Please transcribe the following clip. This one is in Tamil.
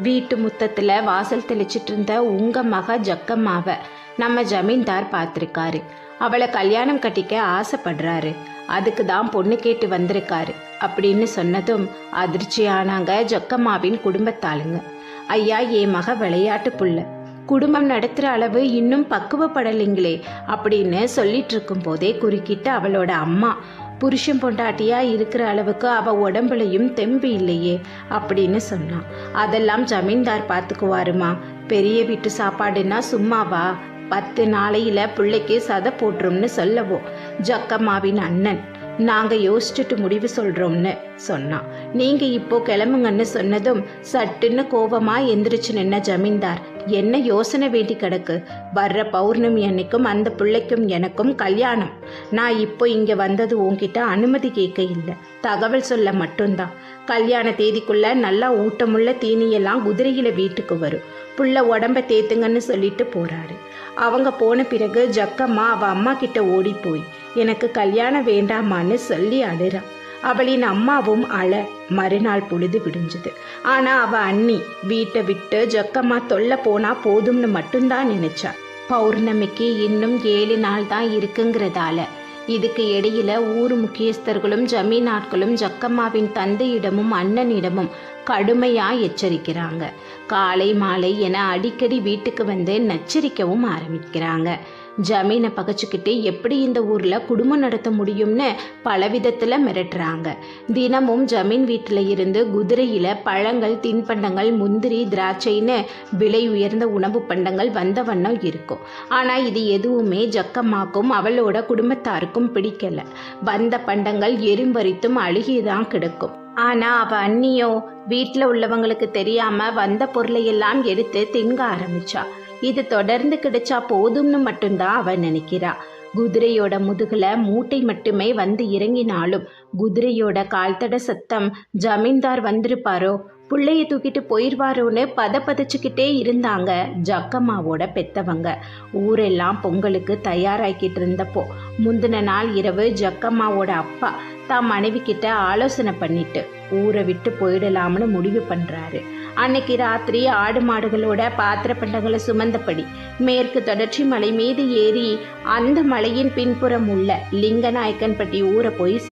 வீட்டு முத்தத்தில் வாசல் தெளிச்சிட்டு இருந்த உங்கள் மக ஜக்கம்மாவை நம்ம ஜமீன்தார் பார்த்துருக்காரு. அவளை கல்யாணம் கட்டிக்க ஆசைப்படுறாரு. அதுக்கு தான் பொண்ணு கேட்டு வந்திருக்காரு. அப்படின்னு சொன்னதும் அதிர்ச்சியானாங்க ஜக்கம்மாவின் குடும்பத்தாளுங்க. ஐயா என் மக விளையாட்டு புள்ள. குடும்பம் நடத்துகிற அளவு இன்னும் பக்குவப்படலைங்களே அப்படின்னு சொல்லிட்டு இருக்கும் போதே குறுக்கிட்டு அவளோட அம்மா புருஷன் பொண்டாட்டியா இருக்கிற அளவுக்கு அவ உடம்புலையும் தெம்பு இல்லையே அப்படின்னு சொன்னான். அதெல்லாம் ஜமீன்தார் பார்த்துக்குவாருமா பெரிய வீட்டு சாப்பாடுன்னா சும்மாவா? பத்து நாளையில பிள்ளைக்கு சதை போட்டுரும்னு சொல்லவோ. ஜக்கம்மாவின் அண்ணன் நாங்க யோசிச்சுட்டு முடிவு சொல்றோம்னு. சொன்னான். நீங்க இப்போ கிளம்புங்கன்னு சொன்னதும் சட்டுன்னு கோபமா எந்திரிச்சு நின்ன ஜமீன்தார். என்ன யோசனை வேண்டி கிடக்கு? வர்ற பௌர்ணமி அன்னைக்கும் அந்த பிள்ளைக்கும் எனக்கும் கல்யாணம். நான் இப்போ இங்க வந்தது உங்ககிட்ட அனுமதி கேட்க இல்லை. தகவல் சொல்ல மட்டும்தான். கல்யாண தேதிக்குள்ள நல்லா ஊட்டமுள்ள தீனியெல்லாம் குதிரையில வீட்டுக்கு வரும். புள்ள உடம்ப தேத்துங்கன்னு சொல்லிட்டு போறாரு. அவங்க போன பிறகு ஜக்கம்மா அவ அம்மா கிட்ட ஓடி போய் எனக்கு கல்யாணம் வேண்டாமான்னு சொல்லி அழுறான் அவளின் அம்மாவும் அழ மறுநாள் பொழுது விடிஞ்சுது. ஆனா அவ அண்ணி வீட்டை விட்டு ஜக்கம்மா தொல்ல போனா போதும்னு மட்டும்தான் நினைச்சா. பௌர்ணமிக்கு இன்னும் ஏழு நாள் தான் இருக்குங்கிறதால. இதுக்கு இடையில ஊர் முக்கியஸ்தர்களும் ஜமீனாட்களும் ஜக்கம்மாவின் தந்தையிடமும் அண்ணனிடமும் கடுமையா எச்சரிக்கிறாங்க. காலை மாலை என அடிக்கடி வீட்டுக்கு வந்து நச்சரிக்கவும் ஆரம்பிக்கிறாங்க. ஜமீனை பகச்சுக்கிட்டு எப்படி இந்த ஊரில் குடும்பம் நடத்த முடியும்னு பல விதத்தில் மிரட்டுறாங்க. தினமும் ஜமீன் வீட்டில் இருந்து குதிரையில் பழங்கள் தின்பண்டங்கள் முந்திரி திராட்சைன்னு விலை உயர்ந்த உணவு பண்டங்கள் வந்த வண்ணம் இருக்கும். ஆனால் இது எதுவுமே ஜக்கம்மாக்கும் அவளோட குடும்பத்தாருக்கும் பிடிக்கல. வந்த பண்டங்கள் எரிம்பறித்தும் அழுகிதான் கிடக்கும். ஆனா அவ அண்ணியோ வீட்டில் உள்ளவங்களுக்கு தெரியாம வந்த பொருளையெல்லாம் எடுத்து திங்க ஆரம்பிச்சா. இது தொடர்ந்து கிடைச்சா போதும்னு மட்டும்தான் அவ நினைக்கிறா. குதிரையோட முதுகுல மூட்டை மட்டுமே வந்து இறங்கினாலும் குதிரையோட கால்தட சத்தம் ஜமீன்தார் வந்திருப்பாரோ? பிள்ளைய தூக்கிட்டு போயிடுவாரோன்னு பத பதச்சுக்கிட்டே இருந்தாங்க ஜக்கம்மாவோட பெத்தவங்க. ஊரெல்லாம் பொங்கலுக்கு தயாராக்கிட்டு இருந்தப்போ முந்தின நாள் இரவு ஜக்கம்மாவோட அப்பா தான் மனைவி கிட்ட ஆலோசனை பண்ணிட்டு ஊரை விட்டு போயிடலாம்னு முடிவு பண்றாரு. அன்னைக்கு ராத்திரி ஆடு மாடுகளோட பாத்திர பண்டங்களை சுமந்தபடி மேற்கு தொடர்ச்சி மலை மீது ஏறி அந்த மலையின் பின்புறம் உள்ள லிங்கநாயக்கன்பட்டி ஊரை போய்